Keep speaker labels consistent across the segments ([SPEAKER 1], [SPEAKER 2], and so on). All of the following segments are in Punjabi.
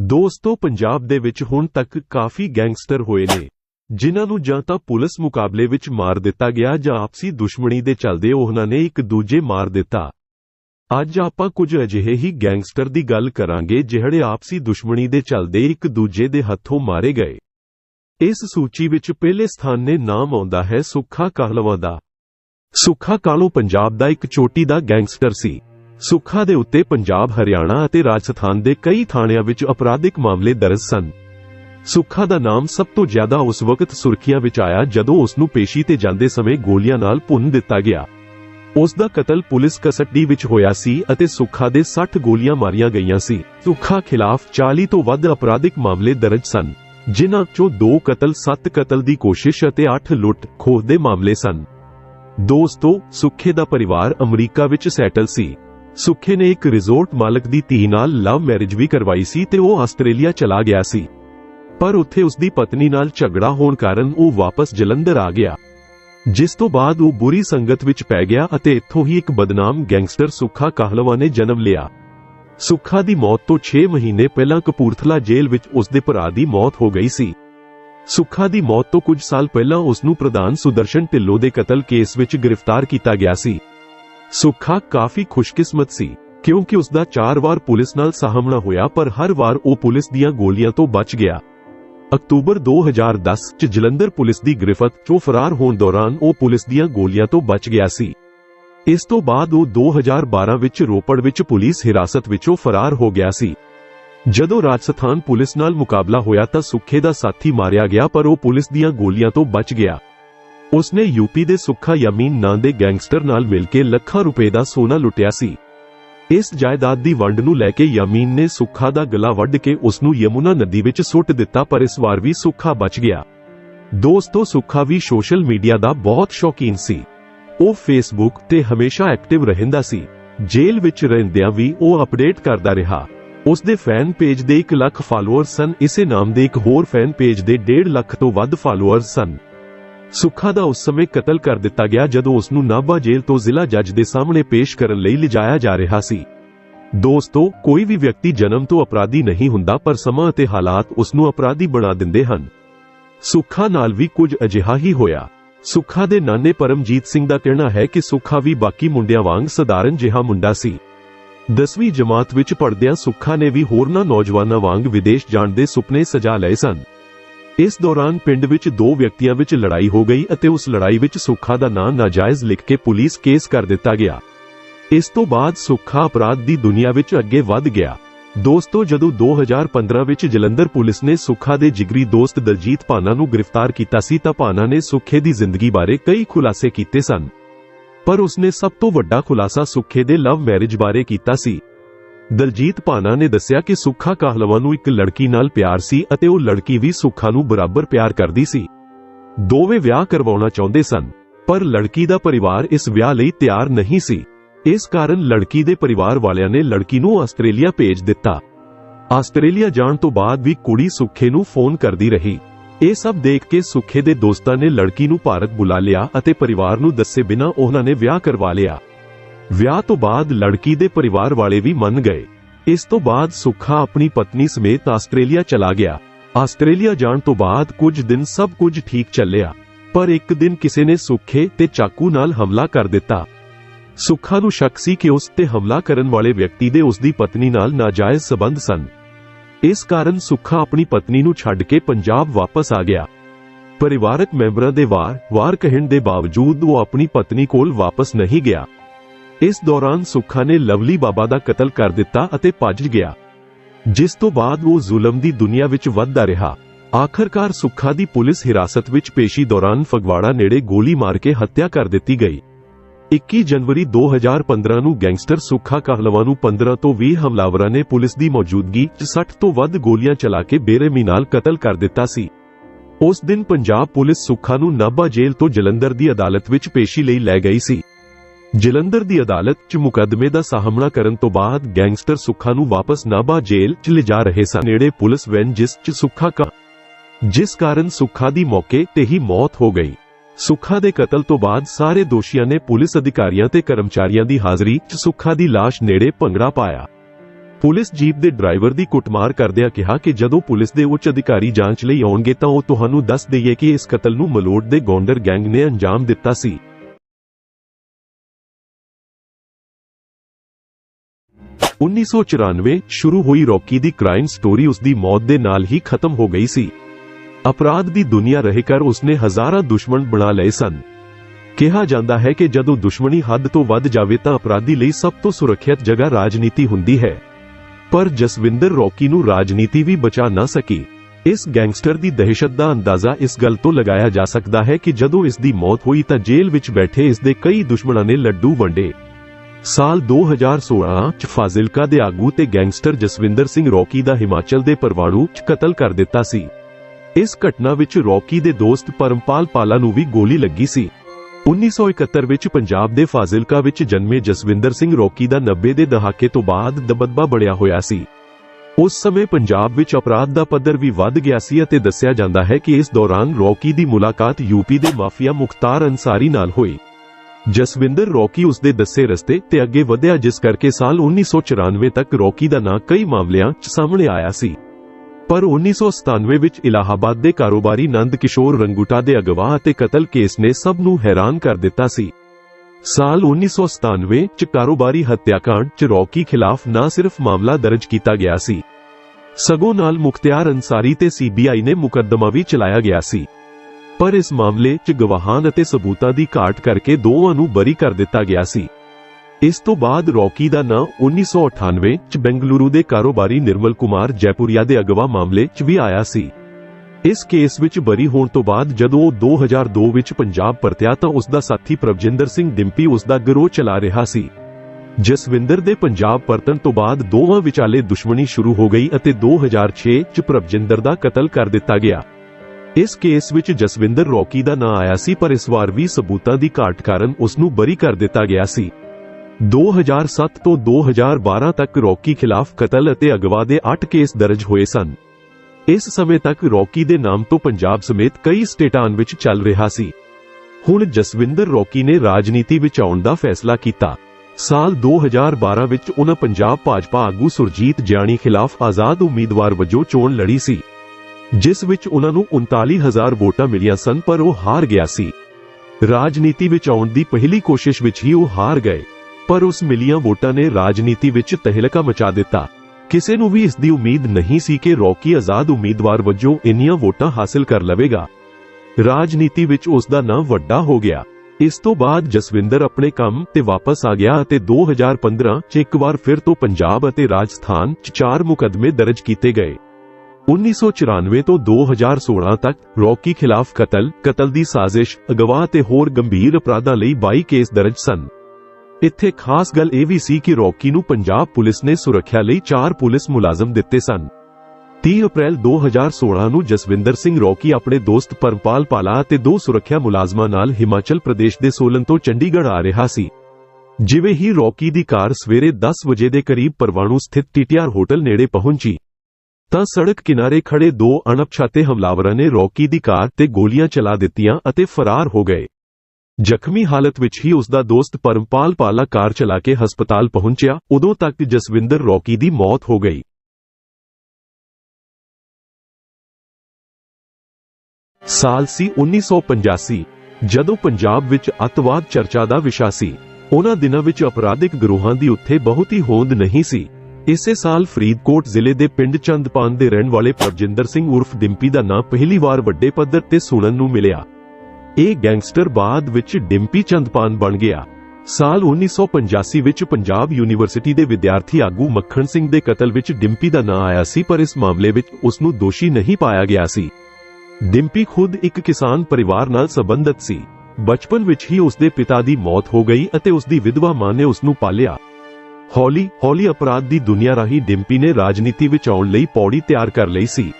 [SPEAKER 1] ਦੋਸਤੋ, ਪੰਜਾਬ ਦੇ ਵਿੱਚ ਹੁਣ ਤੱਕ ਕਾਫੀ ਗੈਂਗਸਟਰ ਹੋਏ ਨੇ, ਜਿਨ੍ਹਾਂ ਨੂੰ ਜਾਂ ਤਾਂ ਪੁਲਿਸ ਮੁਕਾਬਲੇ ਵਿੱਚ ਮਾਰ ਦਿੱਤਾ ਗਿਆ ਜਾਂ ਆਪਸੀ ਦੁਸ਼ਮਣੀ ਦੇ ਚੱਲਦੇ ਉਹਨਾਂ ਨੇ ਇੱਕ ਦੂਜੇ ਮਾਰ ਦਿੱਤਾ। ਅੱਜ ਆਪਾਂ ਕੁਝ ਅਜਿਹੇ ਹੀ ਗੈਂਗਸਟਰ ਦੀ ਗੱਲ ਕਰਾਂਗੇ, ਜਿਹੜੇ ਆਪਸੀ ਦੁਸ਼ਮਣੀ ਦੇ ਚੱਲਦੇ ਇੱਕ ਦੂਜੇ ਦੇ ਹੱਥੋਂ ਮਾਰੇ ਗਏ। ਇਸ ਸੂਚੀ ਵਿੱਚ ਪਹਿਲੇ ਸਥਾਨ ਨੇ ਨਾਮ ਆਉਂਦਾ ਹੈ ਸੁੱਖਾ ਕਾਹਲਵਾ ਦਾ। ਸੁੱਖਾ ਕਾਲੋ ਪੰਜਾਬ ਦਾ ਇੱਕ ਚੋਟੀ ਦਾ ਗੈਂਗਸਟਰ ਸੀ। ਸੁੱਖਾ ਦੇ ਉੱਤੇ ਪੰਜਾਬ, ਹਰਿਆਣਾ ਅਤੇ ਰਾਜਸਥਾਨ ਦੇ ਕਈ ਥਾਣਿਆਂ ਵਿੱਚ ਅਪਰਾਧਿਕ ਮਾਮਲੇ ਦਰਜ ਸਨ। ਸੁੱਖਾ ਦਾ ਨਾਮ ਸਭ ਤੋਂ ਜ਼ਿਆਦਾ ਉਸ ਵਕਤ ਸੁਰਖੀਆਂ ਵਿੱਚ ਆਇਆ ਜਦੋਂ ਉਸ ਨੂੰ ਪੇਸ਼ੀ ਤੇ ਜਾਂਦੇ ਸਮੇਂ ਗੋਲੀਆਂ ਨਾਲ ਭੁੰਨ ਦਿੱਤਾ ਗਿਆ। ਉਸ ਦਾ ਕਤਲ ਪੁਲਿਸ ਕਸਟਡੀ ਵਿੱਚ ਹੋਇਆ ਸੀ ਅਤੇ ਸੁੱਖਾ ਦੇ 60 ਗੋਲੀਆਂ ਮਾਰੀਆਂ ਗਈਆਂ ਸੀ। ਸੁੱਖਾ ਖਿਲਾਫ 40 ਤੋਂ ਵੱਧ ਅਪਰਾਧਿਕ ਮਾਮਲੇ ਦਰਜ ਸਨ, ਜਿਨ੍ਹਾਂ ਚੋਂ 2 ਕਤਲ 7 ਕਤਲ ਦੀ ਕੋਸ਼ਿਸ਼ ਅਤੇ 8 ਲੁੱਟ ਖੋਹ ਦੇ ਮਾਮਲੇ ਸਨ। ਦੋਸਤੋ, ਸੁੱਖੇ ਦਾ ਪਰਿਵਾਰ ਅਮਰੀਕਾ ਵਿੱਚ ਸੈਟਲ ਸੀ। ਸੁੱਖੇ ਨੇ ਇੱਕ ਰਿਜ਼ੋਰਟ ਮਾਲਕ ਦੀ ਧੀ ਨਾਲ ਲਵ ਮੈਰਿਜ ਵੀ ਕਰਵਾਈ ਸੀ ਤੇ ਉਹ ਆਸਟ੍ਰੇਲੀਆ ਚਲਾ ਗਿਆ ਸੀ। ਪਰ ਉੱਥੇ ਉਸ ਦੀ ਪਤਨੀ ਨਾਲ ਝਗੜਾ ਹੋਣ ਕਾਰਨ ਉਹ ਵਾਪਸ ਜਲੰਧਰ ਆ ਗਿਆ। ਜਿਸ ਤੋਂ ਬਾਅਦ ਉਹ ਬੁਰੀ ਸੰਗਤ ਵਿੱਚ ਪੈ ਗਿਆ ਅਤੇ ਇੱਥੋਂ ਹੀ ਇੱਕ ਬਦਨਾਮ ਗੈਂਗਸਟਰ ਸੁੱਖਾ ਕਾਹਲਵਾ ਨੇ ਜਨਮ ਲਿਆ। ਸੁੱਖਾ ਦੀ ਮੌਤ ਤੋਂ 6 ਮਹੀਨੇ ਪਹਿਲਾਂ ਕਪੂਰਥਲਾ ਜੇਲ੍ਹ ਵਿੱਚ ਉਸ ਦੇ ਭਰਾ ਦੀ ਮੌਤ ਹੋ ਗਈ ਸੀ। ਸੁੱਖਾ ਦੀ ਮੌਤ ਤੋਂ ਕੁਝ ਸਾਲ ਪਹਿਲਾਂ ਉਸ ਨੂੰ ਪ੍ਰਧਾਨ ਸੁਦਰਸ਼ਨ ਢਿੱਲੋਂ ਦੇ ਕਤਲ ਕੇਸ ਵਿੱਚ ਗ੍ਰਿਫਤਾਰ ਕੀਤਾ ਗਿਆ ਸੀ। ਸੁੱਖਾ ਕਾਫੀ ਖੁਸ਼ਕਿਸਮਤ ਸੀ, ਕਿਉਂਕਿ ਉਸ ਦਾ ਚਾਰ ਵਾਰ ਪੁਲਿਸ ਨਾਲ ਸਾਹਮਣਾ ਹੋਇਆ ਪਰ ਹਰ ਵਾਰ ਉਹ ਪੁਲਿਸ ਦੀਆਂ ਗੋਲੀਆਂ ਤੋਂ ਬਚ ਗਿਆ। ਅਕਤੂਬਰ 2010 ਚ ਜਲੰਧਰ ਪੁਲਿਸ ਦੀ ਗ੍ਰਿਫਤ ਚੋਂ ਫਰਾਰ ਹੋਣ ਦੌਰਾਨ ਉਹ ਪੁਲਿਸ ਦੀਆਂ ਗੋਲੀਆਂ ਤੋਂ ਬਚ ਗਿਆ ਸੀ। ਇਸ ਤੋਂ ਬਾਅਦ ਉਹ 2012 ਵਿੱਚ ਰੋਪੜ ਵਿੱਚ ਪੁਲਿਸ ਹਿਰਾਸਤ ਵਿੱਚੋਂ ਫਰਾਰ ਹੋ ਗਿਆ ਸੀ। ਜਦੋਂ ਰਾਜਸਥਾਨ ਪੁਲਿਸ ਨਾਲ ਮੁਕਾਬਲਾ ਹੋਇਆ ਤਾਂ ਸੁੱਖੇ ਦਾ ਸਾਥੀ ਮਾਰਿਆ ਗਿਆ ਪਰ ਉਹ ਪੁਲਿਸ ਦੀਆਂ ਗੋਲੀਆਂ ਤੋਂ ਬਚ ਗਿਆ। ਉਸਨੇ ਯੂਪੀ ਦੇ ਸੁੱਖਾ ਯਮੀਨ ਨਾਂ ਦੇ ਗੈਂਗਸਟਰ ਨਾਲ ਮਿਲ ਕੇ ਲੱਖਾਂ ਰੁਪਏ ਦਾ ਸੋਨਾ ਲੁੱਟਿਆ ਸੀ। ਇਸ ਜਾਇਦਾਦ ਦੀ ਵੰਡ ਨੂੰ ਲੈ ਕੇ ਯਮੀਨ ਨੇ ਸੁੱਖਾ ਦਾ ਗਲਾ ਵੱਢ ਕੇ ਉਸ ਨੂੰ ਯਮੁਨਾ ਨਦੀ ਵਿੱਚ ਸੁੱਟ ਦਿੱਤਾ, ਪਰ ਇਸ ਵਾਰ ਵੀ ਸੁੱਖਾ ਬਚ ਗਿਆ। ਦੋਸਤੋ, ਸੁੱਖਾ ਵੀ ਸੋਸ਼ਲ ਮੀਡੀਆ ਦਾ ਬਹੁਤ ਸ਼ੌਕੀਨ ਸੀ। ਉਹ ਫੇਸਬੁੱਕ ਤੇ ਹਮੇਸ਼ਾ ਐਕਟਿਵ ਰਹਿੰਦਾ ਸੀ। ਜੇਲ੍ਹ ਵਿੱਚ ਰਹਿੰਦਿਆਂ ਵੀ ਉਹ ਅਪਡੇਟ ਕਰਦਾ ਰਿਹਾ। ਉਸ ਦੇ ਫੈਨ ਪੇਜ ਦੇ 1 ਲੱਖ ਫਾਲੋਅਰ ਸਨ। ਇਸੇ ਨਾਮ ਦੇ ਇੱਕ ਹੋਰ ਫੈਨ ਪੇਜ ਦੇ 1.5 ਲੱਖ ਤੋਂ ਵੱਧ ਫਾਲੋਅਰ ਸਨ। ਸੁੱਖਾ ਦਾ ਉਸ ਸਮੇਂ ਕਤਲ ਕਰ ਦਿੱਤਾ ਗਿਆ ਜਦੋਂ ਉਸ ਨੂੰ ਨਾਭਾ ਜੇਲ੍ਹ ਤੋਂ ਜ਼ਿਲ੍ਹਾ ਜੱਜ ਦੇ ਸਾਹਮਣੇ ਪੇਸ਼ ਕਰਨ ਲਈ ਲਿਜਾਇਆ ਜਾ ਰਿਹਾ ਸੀ। ਦੋਸਤੋ, ਕੋਈ ਵੀ ਵਿਅਕਤੀ ਜਨਮ ਤੋਂ ਅਪਰਾਧੀ ਨਹੀਂ ਹੁੰਦਾ ਪਰ ਸਮਾਂ ਅਤੇ ਹਾਲਾਤ ਉਸ ਨੂੰ ਅਪਰਾਧੀ ਬਣਾ ਦਿੰਦੇ ਹਨ। ਸੁੱਖਾ ਨਾਲ ਵੀ ਕੁਝ ਅਜਿਹਾ ਹੀ ਹੋਇਆ। ਸੁੱਖਾ ਦੇ ਨਾਨੇ ਪਰਮਜੀਤ ਸਿੰਘ ਦਾ ਕਹਿਣਾ ਹੈ ਕਿ ਸੁੱਖਾ ਵੀ ਬਾਕੀ ਮੁੰਡਿਆਂ ਵਾਂਗ ਸਧਾਰਨ ਜਿਹਾ ਮੁੰਡਾ ਸੀ। 10ਵੀਂ ਜਮਾਤ ਵਿੱਚ ਪੜ੍ਹਦਿਆਂ ਸੁੱਖਾ ਨੇ ਵੀ ਹੋਰਨਾਂ ਨੌਜਵਾਨਾਂ ਵਾਂਗ ਵਿਦੇਸ਼ ਜਾਣ ਦੇ ਸੁਪਨੇ ਸਜਾ ਲਏ ਸਨ। ਇਸ ਦੌਰਾਨ ਪਿੰਡ ਵਿੱਚ ਦੋ ਵਿਅਕਤੀਆਂ ਵਿੱਚ ਲੜਾਈ ਹੋ ਗਈ ਅਤੇ ਉਸ ਲੜਾਈ ਵਿੱਚ ਸੁੱਖਾ ਦਾ ਨਾਂ ਨਾਜਾਇਜ਼ ਲਿਖ ਕੇ ਪੁਲਿਸ ਕੇਸ ਕਰ ਦਿੱਤਾ ਗਿਆ। ਇਸ ਤੋਂ ਬਾਅਦ ਸੁੱਖਾ ਅਪਰਾਧ ਦੀ ਦੁਨੀਆ ਵਿੱਚ ਅੱਗੇ ਵੱਧ ਗਿਆ। ਦੋਸਤੋ, ਜਦੋਂ 2015 ਵਿੱਚ ਜਲੰਧਰ ਪੁਲਿਸ ਨੇ ਸੁੱਖਾ ਦੇ ਜਿਗਰੀ ਦੋਸਤ ਦਲਜੀਤ ਭਾਨਾ ਨੂੰ ਗ੍ਰਿਫਤਾਰ ਕੀਤਾ ਸੀ ਤਾਂ ਭਾਨਾ ਨੇ ਸੁੱਖੇ ਦੀ ਜ਼ਿੰਦਗੀ ਬਾਰੇ ਕਈ ਖੁਲਾਸੇ ਕੀਤੇ ਸਨ। ਪਰ ਉਸਨੇ ਸਭ ਤੋਂ ਵੱਡਾ ਖੁਲਾਸਾ ਸੁੱਖੇ ਦੇ ਲਵ ਮੈਰਿਜ ਬਾਰੇ ਕੀਤਾ ਸੀ। ਦਲਜੀਤ ਭਾਨਾ ਨੇ ਦੱਸਿਆ ਕਿ ਸੁੱਖਾ ਕਾਹਲਵਾ ਨੂੰ ਇੱਕ ਲੜਕੀ ਨਾਲ ਪਿਆਰ ਸੀ ਅਤੇ ਉਹ ਲੜਕੀ ਵੀ ਸੁੱਖਾ ਨੂੰ ਬਰਾਬਰ ਪਿਆਰ ਕਰਦੀ ਸੀ। ਦੋਵੇਂ ਵਿਆਹ ਕਰਵਾਉਣਾ ਚਾਹੁੰਦੇ ਸਨ, ਪਰ ਲੜਕੀ ਦਾ ਪਰਿਵਾਰ ਇਸ ਵਿਆਹ ਲਈ ਤਿਆਰ ਨਹੀਂ ਸੀ। ਇਸ ਕਾਰਨ ਲੜਕੀ ਦੇ ਪਰਿਵਾਰ ਵਾਲਿਆਂ ਨੇ ਲੜਕੀ ਨੂੰ ਆਸਟ੍ਰੇਲੀਆ ਭੇਜ ਦਿੱਤਾ। ਆਸਟ੍ਰੇਲੀਆ ਜਾਣ ਤੋਂ ਬਾਅਦ ਵੀ ਕੁੜੀ ਸੁੱਖੇ ਨੂੰ ਫੋਨ ਕਰਦੀ ਰਹੀ। ਇਹ ਸਭ ਦੇਖ ਕੇ ਸੁੱਖੇ ਦੇ ਦੋਸਤਾਂ ਨੇ ਲੜਕੀ ਨੂੰ ਭਾਰਤ ਬੁਲਾ ਲਿਆ ਅਤੇ ਪਰਿਵਾਰ ਨੂੰ ਦੱਸੇ ਬਿਨਾਂ ਉਹਨਾਂ ਨੇ ਵਿਆਹ ਕਰਵਾ ਲਿਆ। ਵਿਆਹ ਤੋਂ ਬਾਅਦ ਲੜਕੀ ਦੇ ਪਰਿਵਾਰ ਵਾਲੇ ਵੀ ਮੰਨ ਗਏ। ਇਸ ਤੋਂ ਬਾਅਦ ਸੁੱਖਾ ਆਪਣੀ ਪਤਨੀ ਸਮੇਤ ਆਸਟ੍ਰੇਲੀਆ ਚਲਾ ਗਿਆ। ਆਸਟ੍ਰੇਲੀਆ ਜਾਣ ਤੋਂ ਬਾਅਦ ਕੁਝ ਦਿਨ ਸਭ ਕੁਝ ਠੀਕ ਚੱਲਿਆ। ਪਰ ਇੱਕ ਦਿਨ ਕਿਸੇ ਨੇ ਸੁੱਖੇ ਤੇ ਚਾਕੂ ਨਾਲ ਹਮਲਾ ਕਰ ਦਿੱਤਾ। ਸੁੱਖਾ ਨੂੰ ਸ਼ੱਕ ਸੀ ਕਿ ਉਸ ਤੇ ਹਮਲਾ ਕਰਨ ਵਾਲੇ ਵਿਅਕਤੀ ਦੇ ਉਸ ਦੀ ਪਤਨੀ ਨਾਲ ਨਾਜਾਇਜ਼ ਸਬੰਧ ਸਨ। ਇਸ ਕਾਰਨ ਸੁੱਖਾ ਆਪਣੀ ਪਤਨੀ ਨੂੰ ਛੱਡ ਕੇ ਪੰਜਾਬ ਵਾਪਸ ਆ ਗਿਆ। ਪਰਿਵਾਰਕ ਮੈਂਬਰਾਂ ਦੇ ਵਾਰ-ਵਾਰ ਕਹਿਣ ਦੇ ਬਾਵਜੂਦ ਉਹ ਆਪਣੀ ਪਤਨੀ ਕੋਲ ਵਾਪਸ ਨਹੀਂ ਗਿਆ। ਇਸ ਦੌਰਾਨ ਸੁੱਖਾ ਨੇ ਲਵਲੀ ਬਾਬਾ ਦਾ ਕਤਲ ਕਰ ਦਿੱਤਾ ਅਤੇ ਭੱਜ ਗਿਆ। ਜਿਸ ਤੋਂ ਬਾਅਦ ਉਹ ਜ਼ੁਲਮ ਦੀ ਦੁਨੀਆ ਵਿੱਚ ਵੱਧਦਾ ਰਿਹਾ। ਆਖਰਕਾਰ ਸੁੱਖਾ ਦੀ ਪੁਲਿਸ ਹਿਰਾਸਤ ਵਿੱਚ ਪੇਸ਼ੀ ਦੌਰਾਨ ਫਗਵਾੜਾ ਨੇੜੇ ਗੋਲੀ ਮਾਰ ਕੇ ਹੱਤਿਆ ਕਰ ਦਿੱਤੀ ਗਈ। 21 ਜਨਵਰੀ 2015 ਨੂੰ ਗੈਂਗਸਟਰ ਸੁੱਖਾ ਕਾਹਲਵਾ ਨੂੰ 15 ਤੋਂ 20 ਹਮਲਾਵਰਾਂ ਨੇ ਪੁਲਿਸ ਦੀ ਮੌਜੂਦਗੀ 'ਚ 60 ਤੋਂ ਵੱਧ ਗੋਲੀਆਂ ਚਲਾ ਕੇ ਬੇਰਹਿਮੀ ਨਾਲ ਕਤਲ ਕਰ ਦਿੱਤਾ ਸੀ। ਉਸ ਦਿਨ ਪੰਜਾਬ ਪੁਲਿਸ ਸੁੱਖਾ ਨੂੰ ਨਾਭਾ ਜੇਲ੍ਹ ਤੋਂ ਜਲੰਧਰ ਦੀ ਅਦਾਲਤ ਵਿੱਚ ਪੇਸ਼ੀ ਲਈ ਲੈ ਗਈ ਸੀ। ਜਲੰਧਰ ਦੀ ਅਦਾਲਤ 'ਚ ਮੁਕੱਦਮੇ ਦਾ ਸਾਹਮਣਾ ਕਰਨ ਤੋਂ ਬਾਅਦ ਗੈਂਗਸਟਰ ਸੁੱਖਾ ਨੂੰ ਵਾਪਸ ਨਾਭਾ ਜੇਲ੍ਹ 'ਚ ਲਿਜਾ ਰਹੇ ਸਨ। ਨੇੜੇ ਪੁਲਿਸ ਵੈਨ ਜਿਸ 'ਚ ਸੁੱਖਾ ਕਾ ਜਿਸ ਕਾਰਨ ਸੁੱਖਾ ਦੀ ਮੌਕੇ ਤੇ ਹੀ ਮੌਤ ਹੋ ਗਈ। ਸੁੱਖਾ ਦੇ ਕਤਲ ਤੋਂ ਬਾਅਦ ਸਾਰੇ ਦੋਸ਼ੀਆਂ ਨੇ ਪੁਲਿਸ ਅਧਿਕਾਰੀਆਂ ਤੇ ਕਰਮਚਾਰੀਆਂ ਦੀ ਹਾਜ਼ਰੀ 'ਚ ਸੁੱਖਾ ਦੀ ਲਾਸ਼ ਨੇੜੇ ਭੰਗੜਾ ਪਾਇਆ। ਪੁਲਿਸ ਜੀਪ ਦੇ ਡਰਾਈਵਰ ਦੀ ਕੁੱਟਮਾਰ ਕਰਦਿਆਂ ਕਿਹਾ ਕਿ ਜਦੋਂ ਪੁਲਿਸ ਦੇ ਉੱਚ ਅਧਿਕਾਰੀ ਜਾਂਚ ਲਈ ਆਉਣਗੇ ਤਾਂ ਉਹ ਤੁਹਾਨੂੰ ਦੱਸ ਦੇਈਏ ਕਿ ਇਸ ਕਤਲ ਨੂੰ ਮਲੋਟ ਦੇ ਗੌਂਡਰ ਗੈਂਗ ਨੇ ਅੰਜਾਮ ਦਿੱਤਾ ਸੀ। ਉੱਨੀ ਸੌ 94 ਸ਼ੁਰੂ ਹੋਈ ਰੌਕੀ ਦੀ ਕ੍ਰਾਈਮ ਸਟੋਰੀ ਉਸ ਦੀ ਮੌਤ ਦੇ ਨਾਲ ਹੀ ਖਤਮ ਹੋ ਗਈ ਸੀ। ਅਪਰਾਧ ਦੀ ਦੁਨੀਆ ਰਹਿ ਉਸਨੇ ਹਜ਼ਾਰਾਂ ਦੁਸ਼ਮਣ ਬਣਾ ਲਏ ਸਨ। ਕਿਹਾ ਜਾਂਦਾ ਹੈ ਕਿ ਜਦੋਂ ਦੁਸ਼ਮਣੀ ਹੱਦ ਤੋਂ ਵੱਧ ਜਾਵੇ ਤਾਂ ਅਪਰਾਧੀ ਲਈ ਸਭ ਤੋਂ ਸੁਰੱਖਿਅਤ ਜਗ੍ਹਾ ਰਾਜਨੀਤੀ ਹੁੰਦੀ ਹੈ। ਪਰ ਜਸਵਿੰਦਰ ਰੌਕੀ ਨੂੰ ਰਾਜਨੀਤੀ ਵੀ ਬਚਾ ਨਾ ਸਕੀ। ਇਸ ਗੈਂਗਸਟਰ ਦੀ ਦਹਿਸ਼ਤ ਦਾ ਅੰਦਾਜ਼ਾ ਇਸ ਗੱਲ ਤੋਂ ਲਗਾਇਆ ਜਾ ਸਕਦਾ ਹੈ ਕਿ ਜਦੋਂ ਇਸ ਦੀ ਮੌਤ ਹੋਈ ਤਾਂ ਜੇਲ੍ਹ ਵਿੱਚ ਬੈਠੇ ਇਸ ਦੇ ਕਈ ਦੁਸ਼ਮਣਾਂ ਨੇ ਲੱਡੂ ਵੰਡੇ। ਸਾਲ 2016 ਚ ਫਾਜ਼ਿਲਕਾ ਦੇ ਆਗੂ ਤੇ ਗੈਂਗਸਟਰ ਜਸਵਿੰਦਰ ਸਿੰਘ ਰੌਕੀ ਦਾ ਹਿਮਾਚਲ ਦੇ ਪਰਵਾਣੂ ਚ ਕਤਲ ਕਰ ਦਿੱਤਾ ਸੀ। ਇਸ ਘਟਨਾ ਵਿੱਚ ਰੌਕੀ ਦੇ ਦੋਸਤ ਪਰਮਪਾਲ ਪਾਲਾ ਨੂੰ ਵੀ ਗੋਲੀ ਲੱਗੀ ਸੀ। 1971 ਵਿੱਚ ਪੰਜਾਬ ਦੇ ਫਾਜ਼ਿਲਕਾ ਵਿੱਚ ਜਨਮੇ ਜਸਵਿੰਦਰ ਸਿੰਘ ਰੌਕੀ ਦਾ 90 ਦੇ ਦਹਾਕੇ ਤੋਂ ਬਾਅਦ ਦਬਦਬਾ ਬੜਿਆ ਹੋਇਆ ਸੀ। ਉਸ ਸਮੇਂ ਪੰਜਾਬ ਵਿੱਚ ਅਪਰਾਧ ਦਾ ਪੱਧਰ ਵੀ ਵੱਧ ਗਿਆ ਸੀ ਅਤੇ ਦੱਸਿਆ ਜਾਂਦਾ ਹੈ ਕਿ ਇਸ ਦੌਰਾਨ ਰੌਕੀ ਦੀ ਮੁਲਾਕਾਤ ਯੂਪੀ ਦੇ ਮਾਫੀਆ ਮੁਖਤਾਰ ਅੰਸਾਰੀ ਨਾਲ ਹੋਈ। ਜਸਵਿੰਦਰ ਰੌਕੀ ਉਸਦੇ ਦੱਸੇ ਰਸਤੇ ਤੇ ਅੱਗੇ ਵਧਿਆ, ਜਿਸ ਕਰਕੇ ਸਾਲ 1994 ਤੱਕ ਰੌਕੀ ਦਾ ਨਾਂ ਕਈ ਮਾਮਲਿਆਂ 'ਚ ਸਾਹਮਣੇ ਆਇਆ ਸੀ। ਪਰ 1997 ਵਿੱਚ ਇਲਾਹਾਬਾਦ ਦੇ ਕਾਰੋਬਾਰੀ ਨੰਦ ਕਿਸ਼ੋਰ ਰੰਗੂਟਾ ਦੇ ਅਗਵਾ ਅਤੇ ਕਤਲ ਕੇਸ ਨੇ ਸਭ ਨੂੰ ਹੈਰਾਨ ਕਰ ਦਿੱਤਾ ਸੀ। ਸਾਲ 1997 ਚ ਕਾਰੋਬਾਰੀ ਹੱਤਿਆਕਾਂਡ ਚ ਰੌਕੀ ਖਿਲਾਫ ਨਾ ਸਿਰਫ ਮਾਮਲਾ ਦਰਜ ਕੀਤਾ ਗਿਆ ਸੀ। ਸਗੋਂ ਨਾਲ ਮੁਖਤਿਆਰ ਅੰਸਾਰੀ ਤੇ ਸੀਬੀਆਈ ਨੇ ਮੁਕੱਦਮਾ ਵੀ ਚਲਾਇਆ ਗਿਆ ਸੀ। ਪਰ ਇਸ ਮਾਮਲੇ 'ਚ ਗਵਾਹਾਂ ਅਤੇ ਸਬੂਤਾਂ ਦੀ ਘਾਟ ਕਰਕੇ ਦੋਵਾਂ ਨੂੰ ਬਰੀ ਕਰ ਦਿੱਤਾ ਗਿਆ ਸੀ। ਇਸ ਤੋਂ ਬਾਅਦ ਰੌਕੀ ਦਾ ਨਾਂ 1998 ਚ ਬੈਂਗਲੁਰੂ ਦੇ ਕਾਰੋਬਾਰੀ ਨਿਰਮਲ ਕੁਮਾਰ ਜੈਪੁਰੀਆ ਦੇ ਅਗਵਾ ਮਾਮਲੇ 'ਚ ਵੀ ਆਇਆ ਸੀ। ਇਸ ਕੇਸ ਵਿੱਚ ਬਰੀ ਹੋਣ ਤੋਂ ਬਾਅਦ ਜਦੋਂ ਉਹ 2002 ਵਿੱਚ ਪੰਜਾਬ ਪਰਤਿਆ ਤਾਂ ਉਸ ਦਾ ਸਾਥੀ ਪ੍ਰਭਜਿੰਦਰ ਸਿੰਘ ਡਿੰਪੀ ਉਸ ਦਾ ਗਿਰੋਹ ਚਲਾ ਰਿਹਾ ਸੀ। ਜਸਵਿੰਦਰ ਦੇ ਪੰਜਾਬ ਪਰਤਣ ਤੋਂ ਬਾਅਦ ਦੋਵਾਂ ਵਿਚਾਲੇ ਦੁਸ਼ਮਣੀ ਸ਼ੁਰੂ ਹੋ ਗਈ ਅਤੇ 2006 ਚ ਪ੍ਰਭਜਿੰਦਰ ਦਾ ਕਤਲ ਕਰ ਦਿੱਤਾ ਗਿਆ। ਇਸ ਕੇਸ ਵਿੱਚ ਜਸਵਿੰਦਰ ਰੌਕੀ ਦਾ ਨਾਂ ਆਇਆ ਸੀ, ਪਰ ਇਸ ਵਾਰ ਵੀ ਸਬੂਤਾਂ ਦੀ ਘਾਟ ਕਾਰਨ ਉਸ ਨੂੰ ਬਰੀ ਕਰ ਦਿੱਤਾ ਗਿਆ ਸੀ। 2007 ਤੋਂ 2012 ਤੱਕ ਰੌਕੀ ਖਿਲਾਫ ਕਤਲ ਅਤੇ ਅਗਵਾ ਦੇ 8 ਕੇਸ ਦਰਜ ਹੋਏ ਸਨ। ਇਸ ਸਮੇਂ ਤੱਕ ਰੌਕੀ ਦੇ ਨਾਮ ਤੋਂ ਪੰਜਾਬ ਸਮੇਤ ਕਈ ਸਟੇਟਾਂ ਵਿੱਚ ਚੱਲ ਰਿਹਾ ਸੀ। ਹੁਣ ਜਸਵਿੰਦਰ ਰੌਕੀ ਨੇ ਰਾਜਨੀਤੀ ਵਿੱਚ ਆਉਣ ਦਾ ਫੈਸਲਾ ਕੀਤਾ। ਸਾਲ 2012 ਵਿੱਚ ਉਹਨਾਂ ਪੰਜਾਬ ਭਾਜਪਾ ਆਗੂ ਸੁਰਜੀਤ ਜਿਆਣੀ ਖਿਲਾਫ ਆਜ਼ਾਦ ਉਮੀਦਵਾਰ ਵਜੋਂ ਚੋਣ ਲੜੀ ਸੀ। ਜਿਸ ਵਿੱਚ ਉਹਨਾਂ ਨੂੰ 39000 ਵੋਟਾਂ ਮਿਲੀਆਂ ਸਨ, ਪਰ ਉਹ ਹਾਰ ਗਿਆ ਸੀ। ਰਾਜਨੀਤੀ ਵਿੱਚ ਆਉਣ ਦੀ ਪਹਿਲੀ ਕੋਸ਼ਿਸ਼ ਵਿੱਚ ਹੀ ਉਹ ਹਾਰ ਗਏ। ਪਰ ਉਸ ਮਿਲੀਆਂ ਵੋਟਾਂ ਨੇ ਰਾਜਨੀਤੀ ਵਿੱਚ ਤਹਿਲਕਾ ਮਚਾ ਦਿੱਤਾ। ਕਿਸੇ ਨੂੰ ਵੀ ਇਸ ਦੀ ਉਮੀਦ ਨਹੀਂ ਸੀ ਕਿ ਰੌਕੀ ਆਜ਼ਾਦ ਉਮੀਦਵਾਰ ਵਜੋਂ ਇੰਨੀਆਂ ਵੋਟਾਂ ਹਾਸਲ ਕਰ ਲਵੇਗਾ। ਰਾਜਨੀਤੀ ਵਿੱਚ ਉਸ ਦਾ ਨਾਂ ਵੱਡਾ ਹੋ ਗਿਆ। ਇਸ ਤੋਂ ਬਾਅਦ ਜਸਵਿੰਦਰ ਆਪਣੇ ਕੰਮ ਤੇ ਵਾਪਸ ਆ ਗਿਆ ਅਤੇ 2015 ਚ ਇੱਕ ਵਾਰ ਫਿਰ ਤੋਂ ਪੰਜਾਬ ਅਤੇ ਰਾਜਸਥਾਨ ਚ ਚਾਰ ਮੁਕੱਦਮੇ ਦਰਜ ਕੀਤੇ ਗਏ। 1994 ਤੋਂ 2016 ਤੱਕ ਰੌਕੀ ਖਿਲਾਫ ਕਤਲ ਕਤਲ ਦੀ ਸਾਜ਼ਿਸ਼ ਅਗਵਾ ਤੇ ਹੋਰ ਗੰਭੀਰ ਅਪਰਾਧਾਂ ਲਈ 22 ਕੇਸ ਦਰਜ ਸਨ। ਇੱਥੇ ਖਾਸ ਗੱਲ ਇਹ ਵੀ ਸੀ ਕਿ ਰੌਕੀ ਨੂੰ ਪੰਜਾਬ ਪੁਲਿਸ ਨੇ ਸੁਰੱਖਿਆ ਲਈ 4 ਪੁਲਿਸ ਮੁਲਾਜ਼ਮ ਦਿੱਤੇ ਸਨ। 30 ਅਪ੍ਰੈਲ 2016 ਨੂੰ ਜਸਵਿੰਦਰ ਸਿੰਘ ਰੌਕੀ ਆਪਣੇ ਦੋਸਤ ਪਰਮਪਾਲ ਪਾਲਾ ਅਤੇ ਦੋ ਸੁਰੱਖਿਆ ਮੁਲਾਜ਼ਮਾਂ ਨਾਲ ਹਿਮਾਚਲ ਪ੍ਰਦੇਸ਼ ਦੇ ਸੋਲਨ ਤੋਂ ਚੰਡੀਗੜ੍ਹ ਆ ਰਿਹਾ ਸੀ। ਜਿਵੇਂ ਹੀ ਰੌਕੀ ਦੀ ਕਾਰ ਸਵੇਰੇ 10 ਵਜੇ ਦੇ ਕਰੀਬ ਪਰਵਾਣੂ ਸਥਿਤ ਟੀਟੀਆਰ ਹੋਟਲ ਨੇੜੇ ਪਹੁੰਚੀ ਤਾਂ ਸੜਕ ਕਿਨਾਰੇ ਖੜੇ ਦੋ ਅਣਪਛਾਤੇ ਹਮਲਾਵਰਾਂ ਨੇ ਰੌਕੀ ਦੀ ਕਾਰ ਤੇ ਗੋਲੀਆਂ ਚਲਾ ਦਿੱਤੀਆਂ ਅਤੇ ਫਰਾਰ ਹੋ ਗਏ। ਜ਼ਖਮੀ ਹਾਲਤ ਵਿੱਚ ਹੀ ਉਸ ਦਾ ਦੋਸਤ ਪਰਮਪਾਲ ਪਾਲਾ ਕਾਰ ਚਲਾ ਕੇ ਹਸਪਤਾਲ ਪਹੁੰਚਿਆ, ਉਦੋਂ ਤੱਕ ਜਸਵਿੰਦਰ ਰੌਕੀ ਦੀ ਮੌਤ ਹੋ ਗਈ। ਸਾਲ ਸੀ 1985 ਜਦੋਂ ਪੰਜਾਬ ਵਿੱਚ ਅੱਤਵਾਦ ਚਰਚਾ ਦਾ ਵਿਸ਼ਾ ਸੀ, ਉਹਨਾਂ ਦਿਨਾਂ ਵਿੱਚ ਅਪਰਾਧਿਕ ਗਰੋਹਾਂ ਦੀ ਉੱਥੇ ਬਹੁਤੀ ਹੋਂਦ ਨਹੀਂ ਸੀ। ਇਸੇ ਸਾਲ ਫਰੀਦਕੋਟ ਜ਼ਿਲ੍ਹੇ ਦੇ ਪਿੰਡ ਚੰਦਪਾਨ ਦੇ ਰਹਿਣ ਵਾਲੇ ਪ੍ਰਭਜਿੰਦਰ ਸਿੰਘ ਉਰਫ ਡਿੰਪੀ ਦਾ ਨਾਂ ਪਹਿਲੀ ਵਾਰ ਵੱਡੇ ਪੱਧਰ ਤੇ ਸੁਣਨ ਨੂੰ ਮਿਲਿਆ। ਇਹ ਗੈਂਗਸਟਰ ਬਾਅਦ ਵਿੱਚ ਡਿੰਪੀ ਚੰਦਪਾਨ ਬਣ ਗਿਆ। ਸਾਲ 1985 ਵਿੱਚ ਪੰਜਾਬ ਯੂਨੀਵਰਸਿਟੀ ਦੇ ਵਿਦਿਆਰਥੀ ਆਗੂ ਮੱਖਣ ਸਿੰਘ ਦੇ ਕਤਲ ਵਿੱਚ ਡਿੰਪੀ ਦਾ ਨਾਂ ਆਇਆ ਸੀ, ਪਰ ਇਸ ਮਾਮਲੇ ਵਿੱਚ ਉਸ ਨੂੰ ਦੋਸ਼ੀ ਨਹੀਂ ਪਾਇਆ ਗਿਆ ਸੀ। ਡਿੰਪੀ ਖੁਦ ਇੱਕ ਕਿਸਾਨ ਪਰਿਵਾਰ ਨਾਲ ਸੰਬੰਧਿਤ ਸੀ। ਬਚਪਨ ਵਿੱਚ ਹੀ ਉਸ ਦੇ ਪਿਤਾ ਦੀ ਮੌਤ ਹੋ ਗਈ ਅਤੇ ਉਸ ਦੀ ਵਿਧਵਾ ਮਾਂ ਨੇ ਉਸ ਨੂੰ ਪਾਲਿਆ। ਹੌਲੀ ਹੌਲੀ ਅਪਰਾਧ ਦੀ ਦੁਨੀਆ ਰਾਹੀਂ ਡਿੰਪੀ ਨੇ ਰਾਜਨੀਤੀ ਵਿੱਚ ਆਉਣ ਲਈ ਪੌੜੀ ਤਿਆਰ ਕਰ ਲਈ ਸੀ।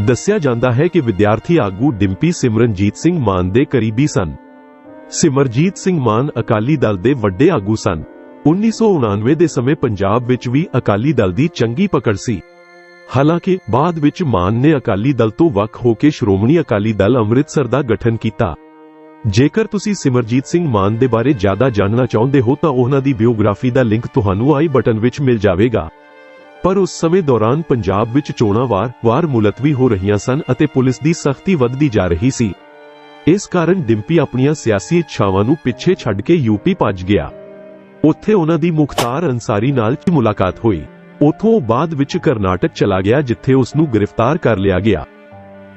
[SPEAKER 1] ਦੱਸਿਆ ਜਾਂਦਾ ਹੈ ਕਿ ਵਿਦਿਆਰਥੀ ਆਗੂ ਡਿੰਪੀ ਸਿਮਰਨਜੀਤ ਸਿੰਘ ਮਾਨ ਦੇ ਕਰੀਬੀ ਸਨ। ਸਿਮਰਜੀਤ ਸਿੰਘ ਮਾਨ ਅਕਾਲੀ ਦਲ ਦੇ ਵੱਡੇ ਆਗੂ ਸਨ। 1999 ਦੇ ਸਮੇਂ ਪੰਜਾਬ ਵਿੱਚ ਵੀ ਅਕਾਲੀ ਦਲ ਦੀ ਚੰਗੀ ਪਕੜ ਸੀ। ਹਾਲਾਂਕਿ, ਬਾਅਦ ਵਿੱਚ ਮਾਨ ਨੇ ਅਕਾਲੀ ਦਲ ਤੋਂ ਵੱਖ ਹੋ ਕੇ ਸ਼੍ਰੋਮਣੀ ਅਕਾਲੀ ਦਲ ਅੰਮ੍ਰਿਤਸਰ ਦਾ ਗਠਨ ਕੀਤਾ। ਜੇਕਰ ਤੁਸੀਂ ਸਿਮਰਜੀਤ ਸਿੰਘ ਮਾਨ ਦੇ ਬਾਰੇ ਜ਼ਿਆਦਾ ਜਾਣਨਾ ਚਾਹੁੰਦੇ ਹੋ ਤਾਂ ਉਹਨਾਂ ਦੀ ਬਿਓਗ੍ਰਾਫੀ ਦਾ ਲਿੰਕ ਤੁਹਾਨੂੰ ਆਈ ਬਟਨ ਵਿੱਚ ਮਿਲ ਜਾਵੇਗਾ। ਪਰ ਉਸ ਸਮੇਂ ਦੌਰਾਨ ਪੰਜਾਬ ਵਿੱਚ ਚੋਣਾਂ ਵਾਰ-ਵਾਰ ਮੁਲਤਵੀ ਹੋ ਰਹੀਆਂ ਸਨ ਅਤੇ ਪੁਲਿਸ ਦੀ ਸਖਤੀ ਵੱਧਦੀ ਜਾ ਰਹੀ ਸੀ। ਇਸ ਕਾਰਨ ਡਿੰਪੀ ਆਪਣੀਆਂ ਸਿਆਸੀ ਇੱਛਾਵਾਂ ਨੂੰ ਪਿੱਛੇ ਛੱਡ ਕੇ ਯੂਪੀ ਭੱਜ ਗਿਆ। ਉੱਥੇ ਉਹਨਾਂ ਦੀ ਮੁਖਤਾਰ ਅੰਸਾਰੀ ਨਾਲ ਮੁਲਾਕਾਤ ਹੋਈ। ਉੱਥੋਂ ਬਾਅਦ ਵਿੱਚ ਕਰਨਾਟਕ ਚਲਾ ਗਿਆ, ਜਿੱਥੇ ਉਸ ਨੂੰ ਗ੍ਰਿਫਤਾਰ ਕਰ ਲਿਆ ਗਿਆ।